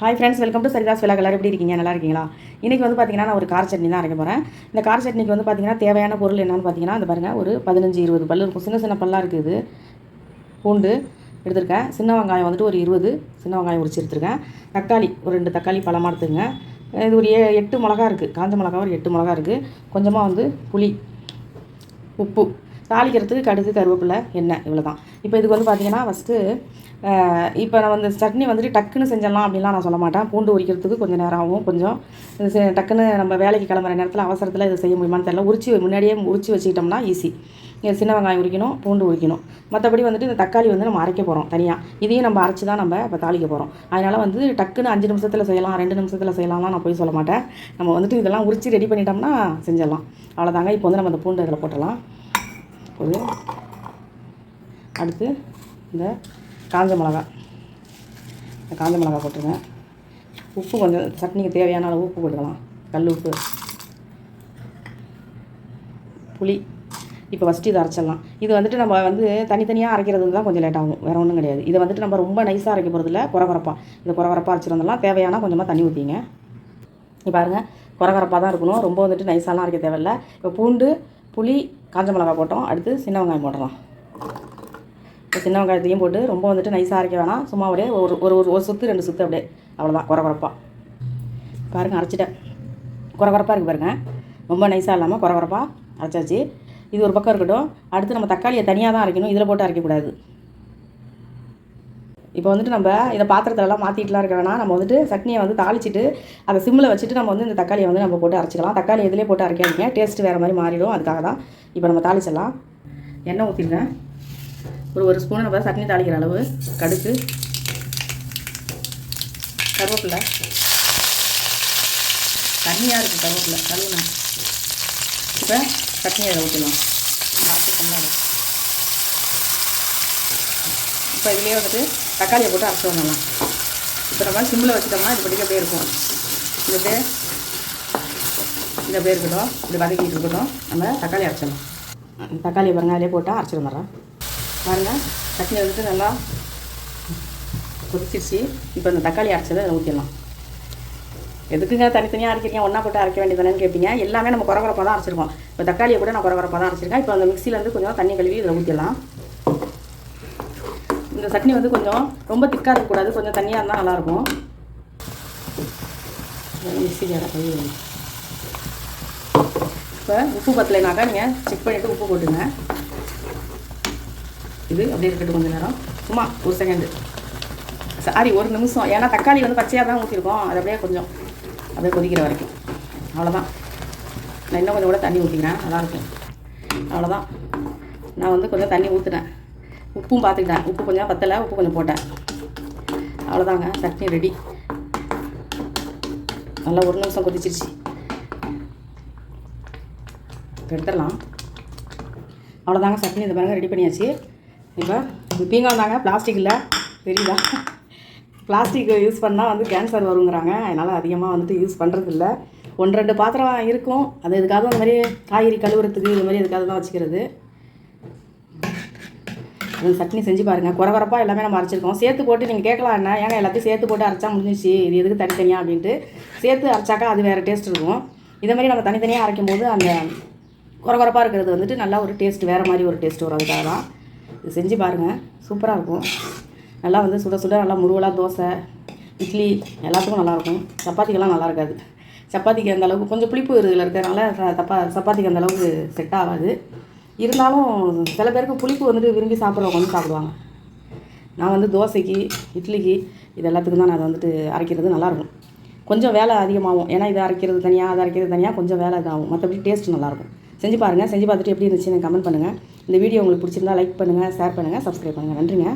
Hi friends welcome to Saritha's விழா எப்படி இருக்கீங்க? நல்லா இருக்கீங்களா? இன்றைக்கி வந்து பார்த்தீங்கன்னா நான் ஒரு கார சட்னி தான் அரைக்க போகிறேன் இந்த கார சட்னிக்கு வந்து பார்த்தீங்கன்னா தேவையான பொருள் என்னென்னு பார்த்தீங்கன்னா இந்த பாருங்கள் ஒரு பதினஞ்சு இருபது பல்லு இருக்கும். சின்ன சின்ன பல்லாக இருக்குது பூண்டு எடுத்திருக்கேன். சின்ன வெங்காயம் வந்துட்டு ஒரு இருபது சின்ன வெங்காயம் உரிச்சு எடுத்துருக்கேன். தக்காளி ஒரு ரெண்டு தக்காளி பழமாக எடுத்துங்க இது ஒரு ஏ எட்டு மிளகா இருக்குது காஞ்ச மிளகா ஒரு எட்டு மிளகா இருக்குது கொஞ்சமாக வந்து புளி உப்பு தாளிக்கிறதுக்கு கடுகு கருவேப்பிலை எண்ணெய் இவ்வளோ தான் இப்போ இதுக்கு வந்து பார்த்திங்கன்னா ஃபஸ்ட்டு இப்போ நான் வந்து சட்னி வந்துட்டு டக்குன்னு செஞ்சிடலாம் அப்படின்லாம் நான் சொல்ல மாட்டேன். பூண்டு உரிக்கிறதுக்கு கொஞ்சம் நேரம் ஆகும். கொஞ்சம் டக்குன்னு நம்ம வேலைக்கு கிளம்புற நேரத்தில் அவசரத்தில் இதை செய்ய முடியுமான்னு தெரியல. உரிச்சு முன்னாடியே உரிச்சு வச்சுக்கிட்டோம்னா ஈஸி சின்ன வெங்காயம் உரிக்கணும் பூண்டு உரிக்கணும். மற்றபடி வந்துட்டு இந்த தக்காளி வந்து நம்ம அரைக்க போகிறோம் தனியாக இதையும் நம்ம அரைச்சி தான் நம்ம இப்போ தாளிக்க போகிறோம் அதனால் வந்து டக்குன்னு அஞ்சு நிமிஷத்தில் செய்யலாம் ரெண்டு நிமிஷத்தில் செய்யலாம்லாம் நான் போய் சொல்ல மாட்டேன். நம்ம வந்துட்டு இதெல்லாம் உரிச்சு ரெடி பண்ணிட்டோம்னா செஞ்சிடலாம். அவ்வளோதாங்க இப்போ வந்து நம்ம அந்த பூண்டு இதில் போட்டலாம் ஒரு அடுத்து இந்த காஞ்ச மிளகா. இந்த காஞ்ச மிளகா போட்டுருங்க. உப்பு கொஞ்சம் சட்னிக்கு தேவையான அளவு உப்பு போட்டுக்கலாம். கல் உப்பு. புளி. இப்போ ஃபஸ்ட்டு இதை அரைச்சிடலாம். இது வந்துட்டு நம்ம வந்து தனித்தனியாக அரைக்கிறது தான் கொஞ்சம் லேட் ஆகும். வேறு ஒன்றும் கிடையாது. இதை வந்துட்டு நம்ம ரொம்ப நைஸாக அரைக்க போகிறதில்ல குறகுறப்பாக இந்த குறகுறப்பாக அரைச்சிருந்தெல்லாம் தேவையான கொஞ்சமாக தண்ணி ஊற்றிங்க இப்போ பாருங்கள் குறகுறப்பாக தான் இருக்கணும். ரொம்ப வந்துட்டு நைஸாலாம் அரைக்க தேவையில்ல. இப்போ பூண்டு புளி காஞ்ச மிளகா போட்டோம். அடுத்து சின்ன வெங்காயம் போடலாம் சின்ன வெங்காயத்தையும் போட்டு ரொம்ப வந்துட்டு நைஸாக அரைக்க வேணாம். சும்மா அப்படியே ஒரு ஒரு ஒரு ஒரு சுற்று ரெண்டு சுற்று அப்படியே. அவ்வளோதான் குறகுறப்பாக பாருங்கள் அரைச்சிட்டேன். குறகுறப்பாக இருக்குது பாருங்கள் ரொம்ப நைஸாக இல்லாமல் குறகுறப்பாக அரைச்சாச்சு. இது ஒரு பக்கம் இருக்கட்டும். அடுத்து நம்ம தக்காளியை தனியாக தான் அரைக்கணும். இதில் போட்டு அரைக்கக்கூடாது. இப்போ வந்துட்டு நம்ம இதை பாத்திரத்துலலாம் மாற்றிட்டுலாம் இருக்க வேணாம். நம்ம வந்துட்டு சட்னியை வந்து தாளிச்சிட்டு அதை சிம்மில் வச்சுட்டு நம்ம வந்து இந்த தக்காளியை வந்து நம்ம போட்டு அரைச்சிக்கலாம். தக்காளி எதுலேயே போட்டு அரைக்காதீங்க. டேஸ்ட்டு வேறு மாதிரி மாறிடும். அதுக்காக தான் இப்போ நம்ம தாளிச்சிடலாம். எண்ணெய் ஊற்றிடுங்க ஒரு ஒரு ஸ்பூன் நம்ம சட்னி தாளிக்கிற அளவு. கடுகு. கருவேப்பிலை. தண்ணியாக இருக்குது கருவேப்பிலை. கழுவுனா. இப்போ சட்னி அதை ஊற்றிடலாம் அரைச்சிக்கோங்க இப்போ இதுலேயே வந்துட்டு தக்காளியை போட்டு அரைச்சி வந்துடலாம் இப்போ நம்ம சிம்மில் வச்சுட்டோம்னா இது படிக்க அப்படியே இருக்கும். இது அப்படியே இது அப்படியே இருக்கட்டும். இப்படி வதக்கிட்டு இருக்கட்டும். நம்ம தக்காளி அரைச்சிடலாம். தக்காளியை பாருங்க அதிலே போட்டால் அரைச்சி வந்துடுறேன் பாருங்கள் சட்னி வந்துட்டு நல்லா கொதிச்சிருச்சு. இப்போ இந்த தக்காளி அரைச்சதை அதில் ஊற்றிடலாம் எதுக்குங்க தனித்தனியாக அரைக்கிறீங்க? ஒன்றா போட்டு அரைக்க வேண்டியதானேன்னு கேட்பீங்க எல்லாமே நம்ம குறகுறப்பாக தான் அரைச்சிருக்கோம். இப்போ தக்காளியை கூட நான் குறகுறப்பாக தான் அரைச்சிருக்கேன். இப்போ அந்த மிக்சியிலேருந்து கொஞ்சம் தண்ணி கழுவி இதில் ஊற்றிடலாம் இந்த சட்னி வந்து கொஞ்சம் ரொம்ப திக்காக இருக்கக்கூடாது. கொஞ்சம் தண்ணியாக இருந்தால் நல்லாயிருக்கும். மிக்சி இப்போ உப்பு பத்தலைனாக்கா நீங்கள் செக் பண்ணிவிட்டு உப்பு போட்டுங்க. இது அப்படியே இருக்கட்டும் கொஞ்சம் நேரம். சும்மா ஒரு செகண்டு சாரி ஒரு நிமிஷம். ஏன்னா தக்காளி வந்து பச்சையாக தான் ஊற்றிருக்கோம் அது அப்படியே கொஞ்சம் அப்படியே கொதிக்கிற வரைக்கும். அவ்வளோதான் நான் இன்னும் கொஞ்சம் கூட தண்ணி ஊற்றிக்கிறேன் நல்லாயிருக்கும். அவ்வளோதான் நான் வந்து கொஞ்சம் தண்ணி ஊற்றுனேன் உப்பும் பார்த்துக்கிட்டேன். உப்பு கொஞ்சம் பத்தலை உப்பு கொஞ்சம் போட்டேன். அவ்வளோதாங்க சட்னி ரெடி நல்லா ஒரு நிமிஷம் கொதிச்சிருச்சு. எடுத்துடலாம். அவ்வளோதாங்க சட்னி இந்த பாருங்கள் ரெடி பண்ணியாச்சு. இப்போ இது பீங்கான் தாங்க பிளாஸ்டிக்கில் தெரியுதா? பிளாஸ்டிக் யூஸ் பண்ணால் வந்து கேன்சர் வருங்கிறாங்க. அதனால் அதிகமாக வந்துட்டு யூஸ் பண்ணுறது இல்லை ஒன்று ரெண்டு பாத்திரம் இருக்கும். அது இதுக்காக இந்த மாதிரி காய்கறி கழுவுறதுக்கு இது மாதிரி இதுக்காக தான் வச்சுக்கிறது. சட்னி செஞ்சு பாருங்கள் குறகுறப்பாக எல்லாமே நம்ம அரைச்சிருக்கோம். சேர்த்து போட்டு நீங்கள் கேட்கலாம் என்ன? ஏங்க எல்லாத்தையும் சேர்த்து போட்டு அரைச்சா முடிஞ்சிச்சு இது எதுக்கு தனித்தனியாக அப்படின்ட்டு. சேர்த்து அரைச்சாக்கா அது வேறு டேஸ்ட் இருக்கும். இதே மாதிரி நம்ம தனித்தனியாக அரைக்கும் போது அந்த குறகுறப்பாக இருக்கிறது வந்துட்டு நல்லா ஒரு டேஸ்ட் வேறு மாதிரி ஒரு டேஸ்ட் வரும். அதுக்காக தான். இது செஞ்சு பாருங்கள் சூப்பராக இருக்கும். நல்லா வந்து சுட சுட நல்லா முருவலாக தோசை இட்லி எல்லாத்துக்கும் நல்லாயிருக்கும் சப்பாத்திக்கெல்லாம் நல்லா இருக்காது. சப்பாத்திக்கு அந்த அளவுக்கு கொஞ்சம் புளிப்பு இதில் இருக்கிறனால சப்பா தப்பா சப்பாத்திக்கு அந்த அளவுக்கு செட் ஆகாது. இருந்தாலும் சில பேருக்கு புளிப்பு வந்துட்டு விரும்பி சாப்பிட்றவங்க வந்து சாப்பிடுவாங்க. நான் வந்து தோசைக்கு இட்லிக்கு இது எல்லாத்துக்கும் தான் நான் அதை வந்துட்டு அரைக்கிறது நல்லாயிருக்கும். கொஞ்சம் வேலை அதிகமாகும். ஏன்னா இதை அரைக்கிறது தனியாக அதை அரைக்கிறது தனியாக கொஞ்சம் வேலை இதாகும். மற்றபடி டேஸ்ட் நல்லாயிருக்கும். செஞ்சு பாருங்கள் செஞ்சு பார்த்துட்டு எப்படி இருந்துச்சுன்னு கமெண்ட் பண்ணுங்கள் இந்த வீடியோ உங்களுக்கு பிடிச்சிருந்தா லைக் பண்ணுங்கள் ஷேர் பண்ணுங்கள் சப்ஸ்கிரைப் பண்ணுங்கள் நன்றிங்க.